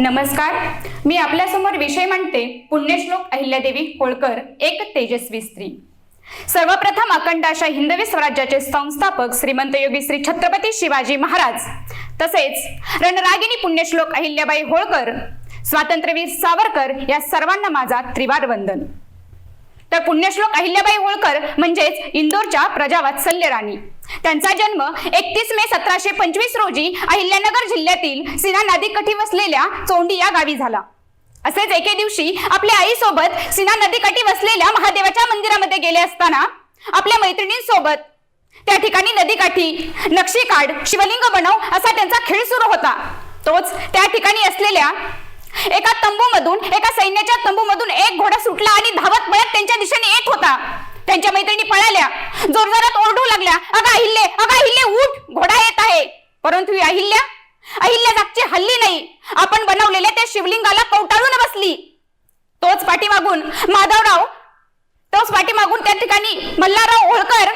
नमस्कार. मी आपल्यासमोर विषय मांडते पुण्यश्लोक अहिल्यादेवी होळकर एक तेजस्वी स्त्री. सर्वप्रथम अखंड अशा हिंदवी स्वराज्याचे संस्थापक श्रीमंत योगी श्री छत्रपती शिवाजी महाराज तसेच रणरागिणी पुण्यश्लोक अहिल्याबाई होळकर स्वातंत्र्यवीर सावरकर या सर्वांना माझा त्रिवार वंदन. तर पुण्यश्लोक अहिल्याबाई होळकर म्हणजेच इंदोरच्या प्रजावात्सल्य राणी. त्यांचा जन्म एकतीस मे सतराशे पंचवीस रोजी अहिल्यानगर जिल्ह्यातील सीना नदीकाठी वसलेल्या चोंडी या गावी झाला. असेच एके दिवशी आपल्या आईसोबत सीना नदीकाठी वसलेल्या महादेवाच्या मंदिरामध्ये गेले असताना आपल्या मैत्रिणींसोबत त्या ठिकाणी नदीकाठी नक्षी काढ शिवलिंग बनव असा त्यांचा खेळ सुरू होता. तोच त्या ठिकाणी असलेल्या एका तंबूमधून एका सैन्याच्या तंबूमधून एक घोडा सुटला आणि धावत पळत त्यांच्या दिशेने येत होता त्यांच्या मैत्रिणी पळाल्या. जोरजोरात ओरडू लागल्या. अगं अहिल्ये अगं अहिल्ये उठ. घोडा येत आहे. परंतु ही अहिल्या अहिल्या जागची हल्ली नाही. आपण बनवलेल्या त्या शिवलिंगाला कवटाळून बसली. तोच पाठीमागून माधवराव तोच पाठीमागून त्या ठिकाणी मल्हारराव होळकर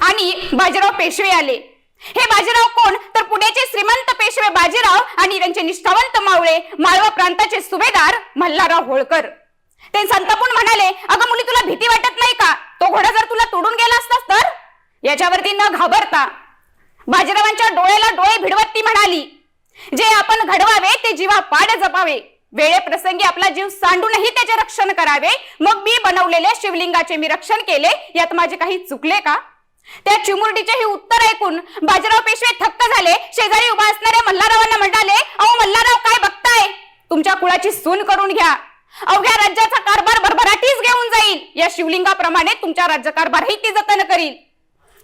आणि बाजीराव पेशवे आले. हे बाजीराव कोण? तर पुण्याचे श्रीमंत पेशवे बाजीराव आणि त्यांचे निष्ठावंत मावळे माळवा प्रांताचे सुभेदार मल्हारराव होळकर. ते संतपून म्हणाले अगं मुली तुला भीती वाटत नाही का? तो घोडा जर तुला तोडून गेला असतास तर? याच्यावरती न घाबरता बाजीरावांच्या डोळ्याला डोळे भिडवत ती म्हणाली जे आपण घडवावे ते जीवा पाड जपावे. वेळेप्रसंगी आपला जीव सांडूनही त्याचे रक्षण करावे. मग मी बनवलेले शिवलिंगाचे मी रक्षण केले. यात माझे काही चुकले का? त्या चिमुरडीचे हे उत्तर ऐकून बाजीराव पेशवे थक्क झाले. शेजारी उभा असणाऱ्या मल्हारावांना म्हणाले अहो मल्हारराव काय बघताय? तुमच्या कुळाची सून करून घ्या. अवघ्या राज्याचा कारभार भरभराटीच घेऊन जाईल. या शिवलिंगाप्रमाणे तुमच्या राज्यकारभारही ती जतन करील.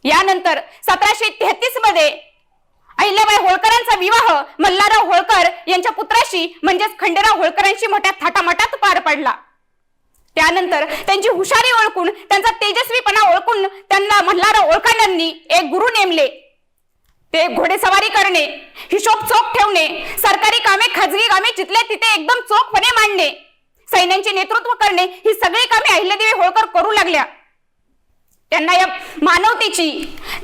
यानंतर सतराशे तेहतीसमध्ये अहिल्याबाई होळकरांचा विवाह मल्हारराव होळकर यांच्या पुत्राशी म्हणजेच खंडेराव होळकरांशी मोठ्या थाटामाटात पार पडला. त्यानंतर त्यांची हुशारी ओळखून त्यांचा तेजस्वीपणा ओळखून त्यांना मल्हारराव होळकरांनी एक गुरु नेमले. ते घोडेसवारी करणे हिशोब चोख ठेवणे सरकारी कामे खाजगी कामे जिथल्या तिथे एकदम चोखपणे मांडणे. सैन्यांचे नेतृत्व करणे ही सगळी कामे अहिल्यादेवी होळकर करू लागल्या. त्यांना या मानवतेची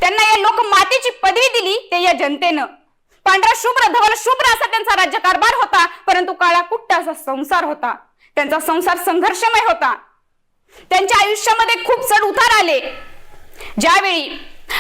त्यांना या लोकमातेची पदवी दिली ते या जनतेनं. पांढरा शुभ्र धवल शुभ्र असा त्यांचा राज्यकारभार होता परंतु काळा कुट्ट असा संसार होता. त्यांचा संसार संघर्षमय होता. त्यांच्या आयुष्यामध्ये खूप चढ उतार आले. ज्यावेळी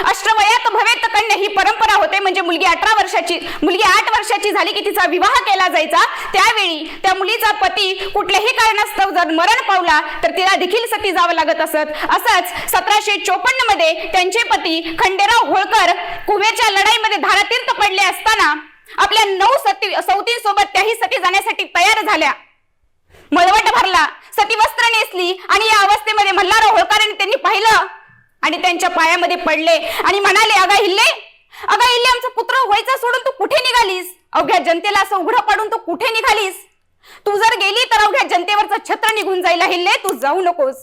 अष्टवयात भवेत कन्या ही परंपरा होते म्हणजे मुलगी अठरा वर्षाची मुलगी आठ वर्षाची झाली की तिचा विवाह केला जायचा. त्यावेळी त्या मुलीचा पती कुठल्याही कारणास्तव जर मरण पावला तर तिला देखील सती जावं लागत असत. असंच सतराशे चोपन्नमध्ये त्यांचे पती खंडेराव होळकर कुवेच्या लढाईमध्ये धारातीर्थ पडले असताना आपल्या नऊ सती सवतींसोबत त्याही सती जाण्यासाठी तयार झाल्या. मळवट भरला. सती वस्त्र नेसली आणि या अवस्थेमध्ये मल्हारराव होळकरांनी त्यांनी पाहिलं आणि त्यांच्या पायामध्ये पडले आणि म्हणाले अगा हिल्ले अगं इल्ली आमचा पुत्र व्हायचा सोडून तू कुठे निघालीस? अवघ्या जनतेला असं उघडं पाडून तू कुठे निघालीस? तू जर गेली तर अवघ्या जनतेवरचं छत्र निघून जाईल. अहिल्ले तू जाऊ नकोस.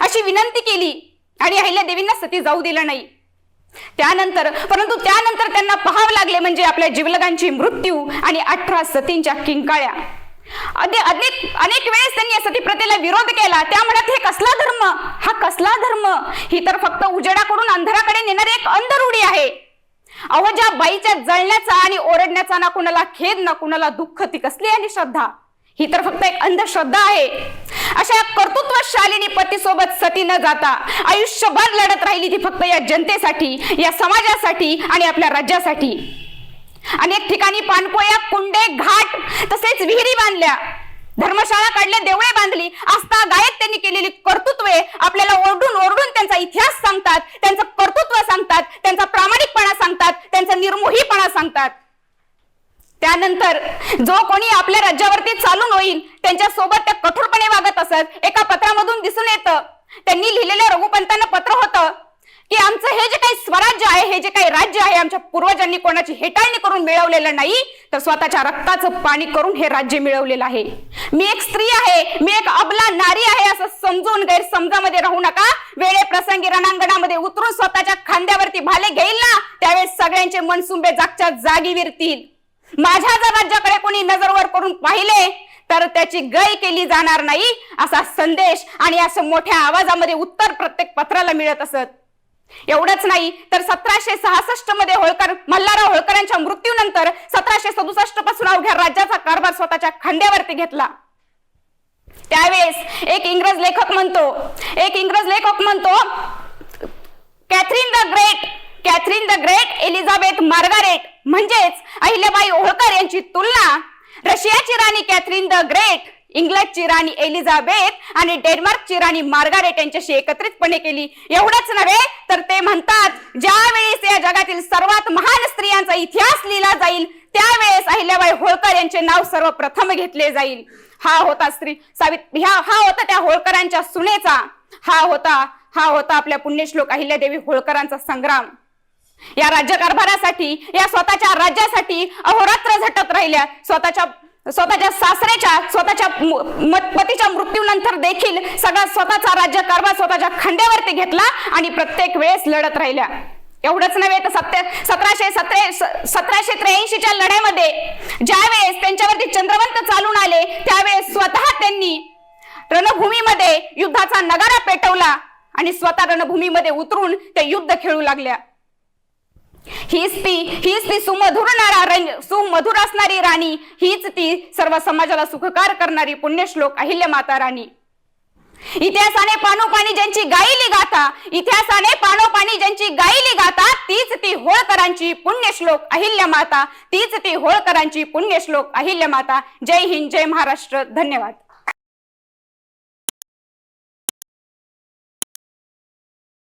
अशी विनंती केली आणि अहिल्या देवींना सती जाऊ दिलं नाही. त्यानंतर परंतु त्यानंतर त्यांना पाहावं लागले म्हणजे आपल्या जीवलगांची मृत्यू आणि अठरा सतींच्या किंकाळ्या. अदे- अनेक अनेक वेळेस त्यांनी या सतीप्रथेला विरोध केला. त्या म्हणत हे कसला धर्म? हा कसला धर्म? ही तर फक्त उजेडाकडून अंधाराकडे नेणारी एक अंधरूढी आहे. अहो ज्या बाईच्या जळण्याचा आणि ओरडण्याचा ना कुणाला खेद ना कुणाला दुःख ती कसली आणि श्रद्धा ही तर फक्त एक अंधश्रद्धा आहे. अशा या कर्तृत्वशालिनी पतीसोबत सती न जाता आयुष्यभर लढत राहिली ती फक्त या जनतेसाठी या समाजासाठी आणि आपल्या राज्यासाठी. अनेक ठिकाणी पाणपोया कुंडे घाट तसेच विहिरी बांधल्या. धर्मशाळा काढल्या देवळे बांधली. आस्था गायक त्यांनी केलेली कर्तृत्वे आपल्याला ओरडून ओरडून त्यांचा इतिहास सांगतात. त्यांचं कर्तृत्व सांगतात त्यांचा प्रामाणिकपणा सांगतात त्यांचा निर्मोहीपणा सांगतात. त्यानंतर जो कोणी आपल्या राज्यावरती चालून होईल त्यांच्यासोबत त्या कठोरपणे वागत असत. एका पत्रामधून दिसून येतं. त्यांनी लिहिलेलं रघुपंतांना पत्र होतं की आमचं हे जे काही स्वराज्य आहे हे जे काही राज्य आहे आमच्या पूर्वजांनी कोणाची हेटाळणी करून मिळवलेलं नाही तर स्वतःच्या रक्ताचं पाणी करून हे राज्य मिळवलेलं आहे. मी एक स्त्री आहे मी एक अबला नारी आहे असं समजून गैरसमजामध्ये राहू नका. वेळे प्रसंगी रणांगणामध्ये उतरून स्वतःच्या खांद्यावरती भाले घेईल ना त्यावेळेस सगळ्यांचे मनसुंबे जागच्या जागी विरतील. माझ्या जर राज्याकडे कोणी नजरवर करून पाहिले तर त्याची गय केली जाणार नाही असा संदेश आणि असं मोठ्या आवाजामध्ये उत्तर प्रत्येक पत्राला मिळत असत. एवढंच नाही तर सतराशे सहासष्टमध्ये होळकर मल्हारराव होळकरांच्या मृत्यूनंतर सतराशे सदुसष्टपासून अवघ्या राज्याचा कारभार स्वतःच्या खांद्यावरती घेतला. त्यावेळेस एक इंग्रज लेखक म्हणतो एक इंग्रज लेखक म्हणतो Catherine the great Catherine the great Elizabeth Margaret म्हणजेच अहिल्याबाई होळकर यांची तुलना रशियाची राणी कॅथरीन द ग्रेट इंग्लंडची राणी एलिझाबेथ आणि डेन्मार्कची राणी मार्गारेट यांच्याशी एकत्रितपणे केली. एवढंच नव्हे तर ते म्हणतात ज्यावेळेस या जगातील सर्वात महान स्त्रियांचा इतिहास लिहिला जाईल त्यावेळेस अहिल्याबाई होळकर यांचे नाव सर्वप्रथम घेतले जाईल. हा होता स्त्री सावित ह्या हा होता त्या होळकरांच्या सुनेचा. हा होता हा होता आपल्या पुण्यश्लोक अहिल्यादेवी होळकरांचा संग्राम. या राज्यकारभारासाठी या स्वतःच्या राज्यासाठी अहोरात्र झटत राहिल्या. स्वतःच्या स्वतःच्या सासऱ्याच्या स्वतःच्या पतीच्या मृत्यूनंतर देखील सगळा स्वतःचा राज्यकारभार स्वतःच्या खांद्यावरती घेतला आणि प्रत्येक वेळेस लढत राहिल्या. एवढंच नव्हे तर सत्य सतराशे सतरे सतराशे त्र्याऐंशीच्या लढ्यामध्ये ज्या वेळेस त्यांच्यावरती चंद्रवंत चालून आले त्यावेळेस स्वतः त्यांनी रणभूमीमध्ये युद्धाचा नगारा पेटवला आणि स्वतः रणभूमीमध्ये उतरून ते युद्ध खेळू लागल्या. हीच ती हीच ती सुमधुर नारा सुमधुर असणारी राणी हीच ती सर्व समाजाला सुखकार करणारी पुण्यश्लोक अहिल्या माता राणी. इतिहासाने पानोपानी ज्यांची गायली गाता इतिहासाने पानोपानी ज्यांची गायली गाता तीच ती होळकरांची पुण्यश्लोक अहिल्या माता तीच ती होळकरांची पुण्यश्लोक अहिल्या माता. जय हिंद जय महाराष्ट्र धन्यवाद.